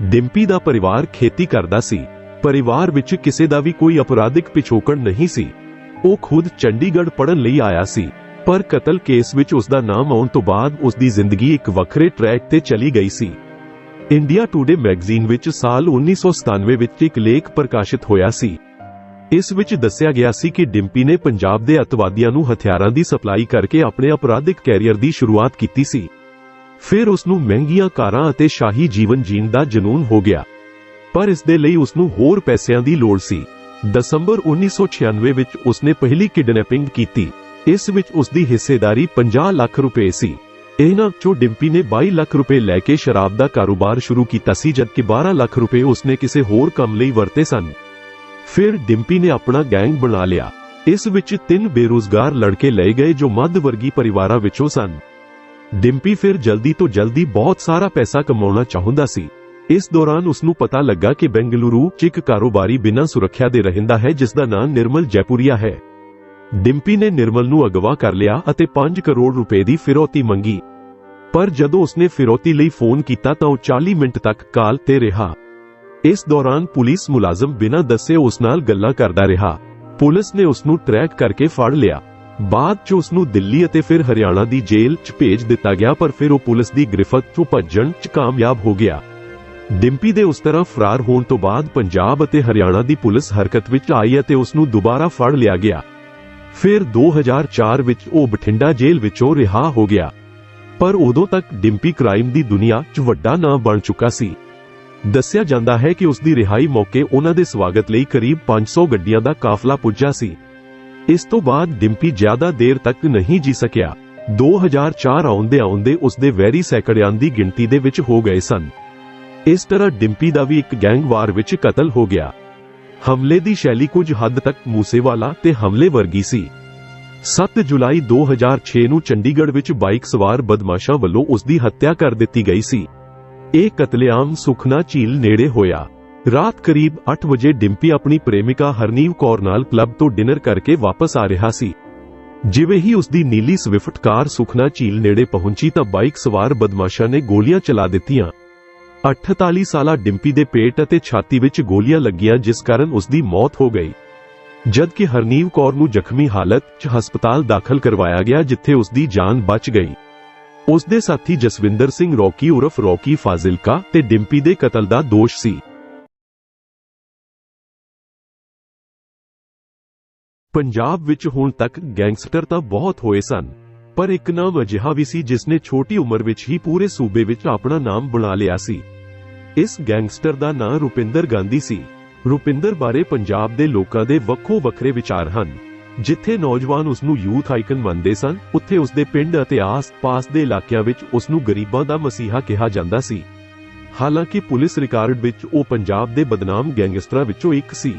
[SPEAKER 1] ਡਿੰਪੀ ਦਾ ਪਰਿਵਾਰ ਖੇਤੀ ਕਰਦਾ ਸੀ। ਪਰਿਵਾਰ ਵਿੱਚ ਕਿਸੇ ਦਾ ਵੀ ਕੋਈ ਅਪਰਾਧਿਕ ਪਿਛੋਕੜ ਨਹੀਂ ਸੀ। ਉਹ ਖੁਦ ਚੰਡੀਗੜ੍ਹ ਪੜਨ ਲਈ ਆਇਆ ਸੀ, ਪਰ ਕਤਲ ਕੇਸ ਵਿੱਚ ਉਸ ਦਾ ਨਾਮ ਆਉਣ ਤੋਂ ਬਾਅਦ ਉਸ ਦੀ ਜ਼ਿੰਦਗੀ ਇੱਕ ਵੱਖਰੇ ਟਰੈਕ ਤੇ ਚਲੀ ਗਈ ਸੀ। ਇੰਡੀਆ ਟੂਡੇ ਮੈਗਜ਼ੀਨ ਵਿੱਚ ਸਾਲ 1997 ਵਿੱਚ ਇੱਕ ਲੇਖ ਪ੍ਰਕਾਸ਼ਿਤ ਹੋਇਆ ਸੀ। ਇਸ ਵਿੱਚ ਦੱਸਿਆ ਗਿਆ ਸੀ ਕਿ ਡਿੰਪੀ ਨੇ ਪੰਜਾਬ ਦੇ ਅਤਵਾਦੀਆਂ ਨੂੰ ਹਥਿਆਰਾਂ ਦੀ ਸਪਲਾਈ ਕਰਕੇ ਆਪਣੇ ਅਪਰਾਧਿਕ ਕੈਰੀਅਰ ਦੀ ਸ਼ੁਰੂਆਤ ਕੀਤੀ ਸੀ। ਫਿਰ ਉਸ ਨੂੰ ਮਹਿੰਗੀਆਂ ਕਾਰਾਂ ਅਤੇ ਸ਼ਾਹੀ ਜੀਵਨ ਜੀਣ ਦਾ ਜਨੂਨ ਹੋ ਗਿਆ। ਪਰ ਇਸ ਦੇ ਲਈ ਉਸ ਨੂੰ ਹੋਰ ਪੈਸਿਆਂ ਦੀ ਲੋੜ ਸੀ। ਦਸੰਬਰ 1996 ਵਿੱਚ ਉਸਨੇ ਪਹਿਲੀ ਕਿਡਨੈਪਿੰਗ ਕੀਤੀ। ਇਸ ਵਿੱਚ ਉਸ ਦੀ ਹਿੱਸੇਦਾਰੀ 50 ਲੱਖ ਰੁਪਏ ਸੀ। ਇਹਨਾਂ ਚੋਂ ਡਿੰਪੀ ਨੇ 22 ਲੱਖ ਰੁਪਏ ਲੈ ਕੇ ਸ਼ਰਾਬ ਦਾ ਕਾਰੋਬਾਰ ਸ਼ੁਰੂ ਕੀਤਾ ਸੀ, ਜਦਕਿ 12 ਲੱਖ ਰੁਪਏ ਉਸਨੇ ਕਿਸੇ ਹੋਰ ਕੰਮ ਲਈ ਵਰਤੇ ਸਨ। ਫਿਰ ਡਿੰਪੀ ਨੇ ਆਪਣਾ ਗੈਂਗ ਬਣਾ ਲਿਆ। ਇਸ ਵਿੱਚ ਤਿੰਨ ਬੇਰੋਜ਼ਗਾਰ ਲੜਕੇ ਲਏ ਗਏ ਜੋ ਮੱਧ ਵਰਗੀ ਪਰਿਵਾਰਾਂ ਵਿੱਚੋਂ ਸਨ। ਡਿੰਪੀ ਫਿਰ ਜਲਦੀ ਤੋਂ ਜਲਦੀ ਬਹੁਤ ਸਾਰਾ ਪੈਸਾ ਕਮਾਉਣਾ ਚਾਹੁੰਦਾ ਸੀ। ਇਸ ਦੌਰਾਨ ਉਸ ਨੂੰ ਪਤਾ ਲੱਗਾ ਕਿ ਬੈਂਗਲੁਰੂ 'ਚ ਇੱਕ ਕਾਰੋਬਾਰੀ ਬਿਨਾਂ ਸੁਰੱਖਿਆ ਦੇ ਰਹਿੰਦਾ ਹੈ ਜਿਸ ਦਾ ਨਾਮ ਨਿਰਮਲ ਜੈਪੁਰੀਆ ਹੈ। ਡਿੰਪੀ ਨੇ ਨਿਰਮਲ ਨੂੰ ਅਗਵਾ ਕਰ ਲਿਆ ਅਤੇ 5 ਕਰੋੜ ਰੁਪਏ ਦੀ ਫਿਰੌਤੀ ਮੰਗੀ। ਪਰ ਜਦੋਂ ਉਸਨੇ ਫਿਰੌਤੀ ਲਈ ਫੋਨ ਕੀਤਾ ਤਾਂ ਉਹ 40 ਮਿੰਟ ਤੱਕ ਕਾਲ ਤੇ ਰਿਹਾ। ਇਸ ਦੌਰਾਨ ਪੁਲਿਸ ਮੁਲਾਜ਼ਮ ਬਿਨਾਂ ਦੱਸੇ ਉਸ ਨਾਲ ਗੱਲਾਂ ਕਰਦਾ ਰਿਹਾ। ਪੁਲਿਸ ਨੇ ਉਸ ਨੂੰ ਟਰੈਕ ਕਰਕੇ ਫੜ ਲਿਆ। ਬਾਅਦ 'ਚ ਉਸ ਨੂੰ ਦਿੱਲੀ ਅਤੇ ਫਿਰ ਹਰਿਆਣਾ ਦੀ ਜੇਲ੍ਹ 'ਚ ਭੇਜ ਦਿੱਤਾ ਗਿਆ, ਪਰ ਫਿਰ ਉਹ ਪੁਲਿਸ ਦੀ ਗ੍ਰਿਫਤ 'ਚੋਂ ਭੱਜਣ 'ਚ ਕਾਮਯਾਬ ਹੋ ਗਿਆ। ਡਿੰਪੀ ਦੇ ਉਸ ਤਰ੍ਹਾਂ ਫਰਾਰ ਹੋਣ ਤੋਂ ਬਾਅਦ ਪੰਜਾਬ ਅਤੇ ਹਰਿਆਣਾ ਦੀ ਪੁਲਿਸ ਹਰਕਤ ਵਿੱਚ ਆਈ ਅਤੇ ਉਸ ਨੂੰ ਦੁਬਾਰਾ ਫੜ ਲਿਆ ਗਿਆ। ਫਿਰ 2004 ਵਿੱਚ ਉਹ ਬਠਿੰਡਾ ਜੇਲ੍ਹ ਵਿੱਚੋਂ ਰਿਹਾ ਹੋ ਗਿਆ। ਪਰ ਉਦੋਂ ਤੱਕ ਡਿੰਪੀ ਕ੍ਰਾਈਮ ਦੀ ਦੁਨੀਆ 'ਚ ਵੱਡਾ ਨਾਮ ਬਣ ਚੁੱਕਾ ਸੀ। ਦੱਸਿਆ ਜਾਂਦਾ ਹੈ ਕਿ ਉਸ ਦੀ ਰਿਹਾਈ ਮੌਕੇ ਉਹਨਾਂ ਦੇ ਸਵਾਗਤ ਲਈ ਕਰੀਬ 500 ਗੱਡੀਆਂ ਦਾ ਕਾਫਲਾ ਪੁੱਜਾ ਸੀ। ਇਸ ਤੋਂ ਬਾਅਦ ਡਿੰਪੀ ਜ਼ਿਆਦਾ ਦੇਰ ਤੱਕ ਨਹੀਂ ਜੀ ਸਕਿਆ। 2004 ਆਉਂਦੇ ਆਉਂਦੇ ਉਸ ਦੇ ਵੈਰੀ ਸੈਕੜਿਆਂ ਦੀ ਗਿਣਤੀ ਦੇ ਵਿੱਚ ਹੋ ਗਏ ਸਨ। ਇਸ ਤਰ੍ਹਾਂ ਡਿੰਪੀ ਦਾ ਵੀ ਇੱਕ ਗੈਂਗਵਾਰ ਵਿੱਚ ਕਤਲ ਹੋ ਗਿਆ। ਹਮਲੇ ਦੀ ਸ਼ੈਲੀ ਕੁਝ ਹੱਦ ਤੱਕ ਮੂਸੇਵਾਲਾ ਤੇ ਹਮਲੇ ਵਰਗੀ ਸੀ। 7 ਜੁਲਾਈ 2006 ਨੂੰ ਚੰਡੀਗੜ੍ਹ ਵਿੱਚ ਬਾਈਕ ਸਵਾਰ ਬਦਮਾਸ਼ਾਂ ਵੱਲੋਂ ਉਸ ਦੀ ਹੱਤਿਆ ਕਰ ਦਿੱਤੀ ਗਈ ਸੀ। ਇਹ ਕਤਲੇਆਮ ਸੁਖਨਾ ਝੀਲ ਨੇੜੇ ਹੋਇਆ। ਰਾਤ ਕਰੀਬ 8 ਵਜੇ ਡਿੰਪੀ ਆਪਣੀ ਪ੍ਰੇਮਿਕਾ ਹਰਨੀਵ ਕੌਰ ਨਾਲ ਕਲੱਬ ਤੋਂ ਡਿਨਰ ਕਰਕੇ ਵਾਪਸ ਆ ਰਿਹਾ ਸੀ। ਜਿਵੇਂ ਹੀ ਉਸ ਦੀ ਨੀਲੀ ਸਵਿਫਟ ਕਾਰ ਸੁਖਨਾ ਝੀਲ ਨੇੜੇ ਪਹੁੰਚੀ ਤਾਂ ਬਾਈਕ ਸਵਾਰ ਬਦਮਾਸ਼ਾਂ ਨੇ ਗੋਲੀਆਂ ਚਲਾ ਦਿੱਤੀਆਂ। 48 ਸਾਲਾ ਡਿੰਪੀ ਦੇ ਪੇਟ ਅਤੇ ਛਾਤੀ ਵਿੱਚ ਗੋਲੀਆਂ ਲੱਗੀਆਂ, ਜਿਸ ਕਾਰਨ ਉਸ ਦੀ ਮੌਤ ਹੋ ਗਈ। ਜਦਕਿ ਹਰਨੀਵ ਕੌਰ ਨੂੰ ਜ਼ਖਮੀ ਹਾਲਤ 'ਚ ਹਸਪਤਾਲ ਦਾਖਲ ਕਰਵਾਇਆ ਗਿਆ, ਜਿੱਥੇ ਉਸ ਦੀ ਜਾਨ ਬਚ ਗਈ। ਉਸ ਦੇ ਸਾਥੀ ਜਸਵਿੰਦਰ ਸਿੰਘ ਰੌਕੀ ਉਰਫ ਰੌਕੀ ਫਾਜ਼ਿਲਕਾ ਤੇ ਡਿੰਪੀ ਦੇ ਕਤਲ ਦਾ ਦੋਸ਼ ਸੀ। ਪੰਜਾਬ ਵਿੱਚ ਹੁਣ ਤੱਕ ਗੈਂਗਸਟਰ ਤਾਂ ਬਹੁਤ ਹੋਏ ਸਨ, ਪਰ ਇੱਕ ਨਾਮ ਅਜਿਹਾ ਵੀ ਸੀ ਜਿਸ ਨੇ ਛੋਟੀ ਉਮਰ ਵਿੱਚ ਹੀ ਪੂਰੇ ਸੂਬੇ ਵਿੱਚ ਆਪਣਾ ਨਾਮ ਬਣਾ ਲਿਆ ਸੀ। ਇਸ ਗੈਂਗਸਟਰ ਦਾ ਨਾਂ ਰੁਪਿੰਦਰ ਗਾਂਧੀ ਸੀ। ਰੁਪਿੰਦਰ ਬਾਰੇ ਪੰਜਾਬ ਦੇ ਲੋਕਾਂ ਦੇ ਵੱਖੋ ਵੱਖਰੇ ਵਿਚਾਰ ਹਨ। ਜਿੱਥੇ ਨੌਜਵਾਨ ਉਸ ਨੂੰ ਯੂਥ ਆਈਕਨ ਮੰਨਦੇ ਸਨ, ਉੱਥੇ ਉਸ ਦੇ ਪਿੰਡ ਅਤੇ ਆਸ-ਪਾਸ ਦੇ ਇਲਾਕਿਆਂ ਵਿੱਚ ਉਸ ਨੂੰ ਗਰੀਬਾਂ ਦਾ ਮਸੀਹਾ ਕਿਹਾ ਜਾਂਦਾ ਸੀ। ਹਾਲਾਂਕਿ ਪੁਲਿਸ ਰਿਕਾਰਡ ਵਿੱਚ ਉਹ ਪੰਜਾਬ ਦੇ ਬਦਨਾਮ ਗੈਂਗਸਟਰਾਂ ਵਿੱਚੋਂ ਇੱਕ ਸੀ।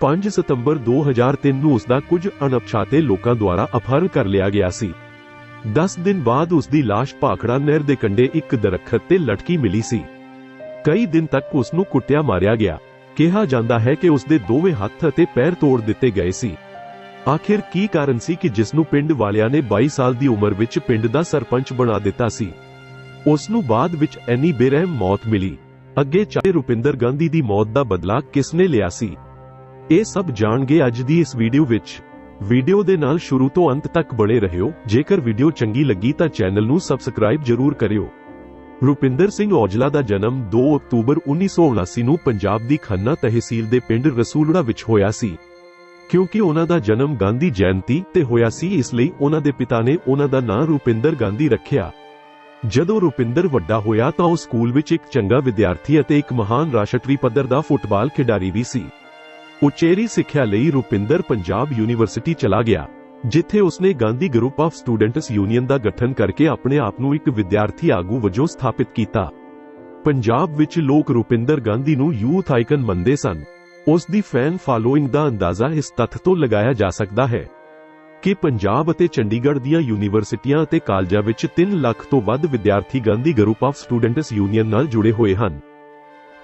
[SPEAKER 1] 5 ਸਤੰਬਰ 2003 ਨੂੰ ਉਸ ਦਾ ਕੁਝ ਅਣਪਛਾਤੇ ਲੋਕਾਂ ਦੁਆਰਾ ਅਪਹਰਨ ਕਰ ਲਿਆ ਗਿਆ ਸੀ। 10 ਦਿਨ ਬਾਅਦ ਉਸ ਦੀ ਲਾਸ਼ ਭਾਖੜਾ ਨਹਿਰ ਦੇ ਕੰਢੇ ਇੱਕ ਦਰਖਤ ਤੇ ਲਟਕੀ ਮਿਲੀ ਸੀ। ਕਈ ਦਿਨ ਤੱਕ ਉਸ ਨੂੰ ਕੁੱਟਿਆ ਮਾਰਿਆ ਗਿਆ। ਕਿਹਾ ਜਾਂਦਾ ਹੈ ਕਿ ਉਸ ਦੇ ਦੋਵੇਂ ਹੱਥ ਅਤੇ ਪੈਰ ਤੋੜ ਦਿੱਤੇ ਗਏ ਸੀ। ਆਖਿਰ ਕੀ ਕਾਰਨ ਸੀ ਕਿ ਜਿਸ ਨੂੰ ਪਿੰਡ ਵਾਲਿਆਂ ਨੇ 22 ਸਾਲ ਦੀ ਉਮਰ ਵਿੱਚ ਪਿੰਡ ਦਾ ਸਰਪੰਚ ਬਣਾ ਦਿੱਤਾ ਸੀ? ਉਸ ਨੂੰ ਬਾਅਦ ਵਿੱਚ ਐਨੀ ਬੇਰਹਿਮ ਮੌਤ ਮਿਲੀ। ਅੱਗੇ ਚਾਹੇ ਰੁਪਿੰਦਰ ਗਾਂਧੀ ਦੀ ਮੌਤ ਦਾ ਬਦਲਾ ਕਿਸ ਨੇ ਲਿਆ ਸੀ? ਇਹ ਸਭ ਜਾਣਗੇ ਅੱਜ ਦੀ ਇਸ ਵੀਡੀਓ ਵਿੱਚ। ਵੀਡੀਓ ਦੇ ਨਾਲ ਸ਼ੁਰੂ ਤੋਂ ਅੰਤ ਤੱਕ ਬਣੇ ਰਹਿਓ ਜੇਕਰ ਵੀਡੀਓ ਚੰਗੀ ਲੱਗੀ ਤਾਂ ਚੈਨਲ ਨੂੰ ਸਬਸਕ੍ਰਾਈਬ ਜ਼ਰੂਰ ਕਰਿਓ। ਰੁਪਿੰਦਰ ਸਿੰਘ ਔਜਲਾ ਦਾ ਜਨਮ 2 ਅਕਤੂਬਰ 1979 ਨੂੰ ਪੰਜਾਬ ਦੀ ਖੰਨਾ ਤਹਿਸੀਲ ਦੇ ਪਿੰਡ ਰਸੂਲੜਾ ਵਿੱਚ ਹੋਇਆ ਸੀ। ਕਿਉਂਕਿ ਉਹਨਾਂ ਦਾ ਜਨਮ ਗਾਂਧੀ ਜਯੰਤੀ ਤੇ ਹੋਇਆ ਸੀ, ਇਸ ਲਈ ਉਹਨਾਂ ਦੇ ਪਿਤਾ ਨੇ ਉਹਨਾਂ ਦਾ ਨਾਂ ਰੁਪਿੰਦਰ ਗਾਂਧੀ ਰੱਖਿਆ। ਜਦੋਂ ਰੁਪਿੰਦਰ ਵੱਡਾ ਹੋਇਆ ਤਾਂ ਉਹ ਸਕੂਲ ਵਿੱਚ ਇੱਕ ਚੰਗਾ ਵਿਦਿਆਰਥੀ ਅਤੇ ਇੱਕ ਮਹਾਨ ਰਾਸ਼ਟਰੀ ਪੱਧਰ ਦਾ ਫੁੱਟਬਾਲ ਖਿਡਾਰੀ ਵੀ ਸੀ। ਉਚੇਰੀ ਸਿੱਖਿਆ ਲਈ ਰੁਪਿੰਦਰ ਪੰਜਾਬ ਯੂਨੀਵਰਸਿਟੀ ਚਲਾ ਗਿਆ। ਜਿੱਥੇ ਉਸਨੇ Gandhi group of students union ਦਾ ਗਠਨ ਕਰਕੇ ਆਪਣੇ ਆਪ ਨੂੰ ਇੱਕ ਵਿਦਿਆਰਥੀ ਆਗੂ ਵਜੋਂ ਸਥਾਪਿਤ ਕੀਤਾ। ਪੰਜਾਬ ਵਿੱਚ ਲੋਕ ਰੁਪਿੰਦਰ ਗਾਂਧੀ ਨੂੰ ਯੂਥ ਆਈਕਨ ਮੰਨਦੇ ਸਨ। ਉਸ ਦੀ ਫੈਨ ਫਾਲੋਇੰਗ ਦਾ ਅੰਦਾਜ਼ਾ ਇਸ ਤੱਥ ਤੋਂ ਲਗਾਇਆ ਜਾ ਸਕਦਾ ਹੈ ਕਿ ਪੰਜਾਬ ਅਤੇ ਚੰਡੀਗੜ੍ਹ ਦੀਆਂ ਯੂਨੀਵਰਸਿਟੀਆਂ ਅਤੇ ਕਾਲਜਾਂ ਵਿੱਚ 3 ਲੱਖ ਤੋਂ ਵੱਧ ਵਿਦਿਆਰਥੀ Gandhi group of students union ਨਾਲ ਜੁੜੇ ਹੋਏ ਹਨ।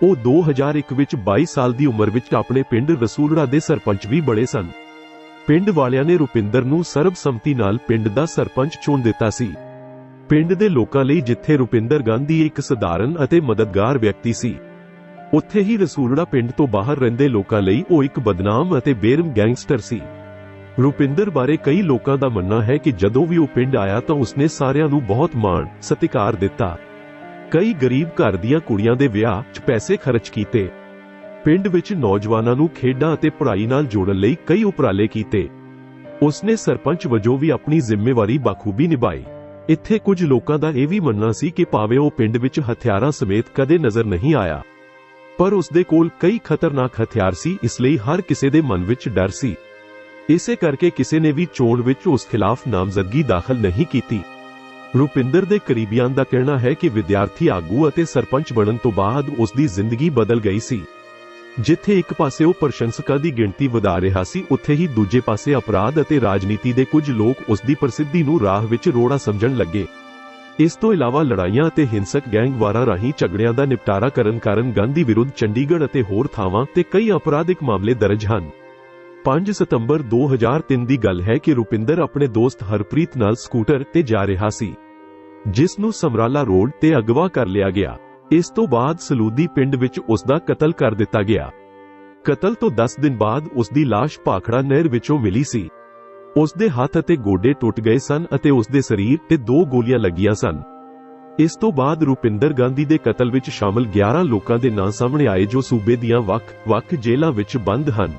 [SPEAKER 1] ਉਹ 2001 ਵਿੱਚ 22 ਸਾਲ ਦੀ ਉਮਰ ਵਿੱਚ ਆਪਣੇ ਪਿੰਡ ਰਸੂਲੜਾ ਦੇ ਸਰਪੰਚ ਵੀ ਬਣੇ ਸਨ। ਪਿੰਡ ਵਾਲਿਆਂ ਨੇ ਰੁਪਿੰਦਰ ਨੂੰ ਸਰਬਸੰਮਤੀ ਨਾਲ ਪਿੰਡ ਦਾ ਸਰਪੰਚ ਚੁਣ ਦਿੱਤਾ ਸੀ। ਪਿੰਡ ਦੇ ਲੋਕਾਂ ਲਈ ਜਿੱਥੇ ਰੁਪਿੰਦਰ ਗਾਂਧੀ ਇੱਕ ਸਧਾਰਨ ਅਤੇ ਮਦਦਗਾਰ ਵਿਅਕਤੀ ਸੀ, ਉੱਥੇ ਹੀ ਰਸੂਲੜਾ ਪਿੰਡ ਤੋਂ ਬਾਹਰ ਰਹਿੰਦੇ ਲੋਕਾਂ ਲਈ ਉਹ ਇੱਕ ਬਦਨਾਮ ਅਤੇ ਬੇਰਮ ਗੈਂਗਸਟਰ ਸੀ। ਰੁਪਿੰਦਰ ਬਾਰੇ ਕਈ ਲੋਕਾਂ ਦਾ ਮੰਨਣਾ ਹੈ ਕਿ ਜਦੋਂ ਵੀ ਉਹ ਪਿੰਡ ਆਇਆ ਤਾਂ ਉਸਨੇ ਸਾਰਿਆਂ ਨੂੰ ਬਹੁਤ ਮਾਣ, ਸਤਿਕਾਰ ਦਿੱਤਾ। ਕਈ ਗਰੀਬ ਘਰ ਦੀਆਂ ਕੁੜੀਆਂ ਦੇ ਵਿਆਹ 'ਚ ਪੈਸੇ ਖਰਚ ਕੀਤੇ। ਪਿੰਡ ਵਿੱਚ ਨੌਜਵਾਨਾਂ ਨੂੰ ਖੇਡਾਂ ਅਤੇ ਪੜ੍ਹਾਈ ਨਾਲ ਜੋੜਨ ਲਈ ਕਈ ਉਪਰਾਲੇ ਕੀਤੇ। ਉਸਨੇ ਸਰਪੰਚ ਵਜੋਂ ਵੀ ਆਪਣੀ ਜ਼ਿੰਮੇਵਾਰੀ ਬਾਖੂਬੀ ਨਿਭਾਈ। ਇੱਥੇ ਕੁਝ ਲੋਕਾਂ ਦਾ ਇਹ ਵੀ ਮੰਨਣਾ ਸੀ ਕਿ ਭਾਵੇਂ ਉਹ ਪਿੰਡ ਵਿੱਚ ਹਥਿਆਰਾਂ ਸਮੇਤ ਕਦੇ ਨਜ਼ਰ ਨਹੀਂ ਆਇਆ, ਪਰ ਉਸਦੇ ਕੋਲ ਕਈ ਖਤਰਨਾਕ ਹਥਿਆਰ ਸੀ, ਇਸ ਲਈ ਹਰ ਕਿਸੇ ਦੇ ਮਨ ਵਿੱਚ ਡਰ ਸੀ। ਇਸੇ ਕਰਕੇ ਕਿਸੇ ਨੇ ਵੀ ਚੋਣ ਵਿੱਚ ਉਸ ਖਿਲਾਫ ਨਾਮਜ਼ਦਗੀ ਦਾਖਲ ਨਹੀਂ ਕੀਤੀ। ਰੁਪਿੰਦਰ ਦੇ ਕਰੀਬੀਆਂ ਦਾ ਕਹਿਣਾ ਹੈ ਕਿ ਵਿਦਿਆਰਥੀ ਆਗੂ ਅਤੇ ਸਰਪੰਚ ਬਣਨ ਤੋਂ ਬਾਅਦ ਉਸ ਦੀ ਜ਼ਿੰਦਗੀ ਬਦਲ ਗਈ ਸੀ। ਜਿੱਥੇ ਇੱਕ ਪਾਸੇ ਉਹ ਪ੍ਰਸ਼ੰਸਕਾਂ ਦੀ ਗਿਣਤੀ ਵਧਾ ਰਿਹਾ ਸੀ, ਉੱਥੇ ਹੀ ਦੂਜੇ ਪਾਸੇ ਅਪਰਾਧ ਅਤੇ ਰਾਜਨੀਤੀ ਦੇ ਕੁਝ ਲੋਕ ਉਸ ਦੀ ਪ੍ਰਸਿੱਧੀ ਨੂੰ ਰਾਹ ਵਿੱਚ ਰੋੜਾ ਸਮਝਣ ਲੱਗੇ। ਇਸ ਤੋਂ ਇਲਾਵਾ ਲੜਾਈਆਂ ਅਤੇ ਹਿੰਸਕ ਗੈਂਗਵਾਰਾਂ ਰਾਹੀਂ ਝਗੜਿਆਂ ਦਾ ਨਿਪਟਾਰਾ ਕਰਨ ਕਾਰਨ ਗਾਂਧੀ ਵਿਰੁੱਧ ਚੰਡੀਗੜ੍ਹ ਅਤੇ ਹੋਰ ਥਾਵਾਂ ਤੇ ਕਈ ਅਪਰਾਧਿਕ ਮਾਮਲੇ ਦਰਜ ਹਨ। 5 ਸਤੰਬਰ 2003 ਦੀ ਗੱਲ ਹੈ ਕਿ ਰੁਪਿੰਦਰ ਆਪਣੇ ਦੋਸਤ ਹਰਪ੍ਰੀਤ ਨਾਲ ਸਕੂਟਰ ਤੇ ਜਾ ਰਿਹਾ ਸੀ, ਜਿਸ ਨੂੰ ਸਮਰਾਲਾ ਰੋਡ ਤੇ ਅਗਵਾ ਕਰ ਲਿਆ ਗਿਆ। ਇਸ ਤੋਂ ਬਾਅਦ ਸਲੂਦੀ ਪਿੰਡ ਵਿੱਚ ਉਸ ਦਾ ਕਤਲ ਕਰ ਦਿੱਤਾ ਗਿਆ। ਕਤਲ ਤੋਂ 10 ਦਿਨ ਬਾਅਦ ਉਸ ਦੀ ਲਾਸ਼ ਭਾਖੜਾ ਨਹਿਰ ਵਿੱਚੋਂ ਮਿਲੀ ਸੀ। ਉਸ ਦੇ ਹੱਥ ਅਤੇ ਗੋਡੇ ਟੁੱਟ ਗਏ ਸਨ ਅਤੇ ਉਸ ਦੇ ਸਰੀਰ ਤੇ ਦੋ ਗੋਲੀਆਂ ਲੱਗੀਆਂ ਸਨ। ਇਸ ਤੋਂ ਬਾਅਦ ਰੁਪਿੰਦਰ ਗਾਂਧੀ ਦੇ ਕਤਲ ਵਿੱਚ ਸ਼ਾਮਲ 11 ਲੋਕਾਂ ਦੇ ਨਾਂ ਸਾਹਮਣੇ ਆਏ ਜੋ ਸੂਬੇ ਦੀਆਂ ਵੱਖ-ਵੱਖ ਜੇਲ੍ਹਾਂ ਵਿੱਚ ਬੰਦ ਹਨ।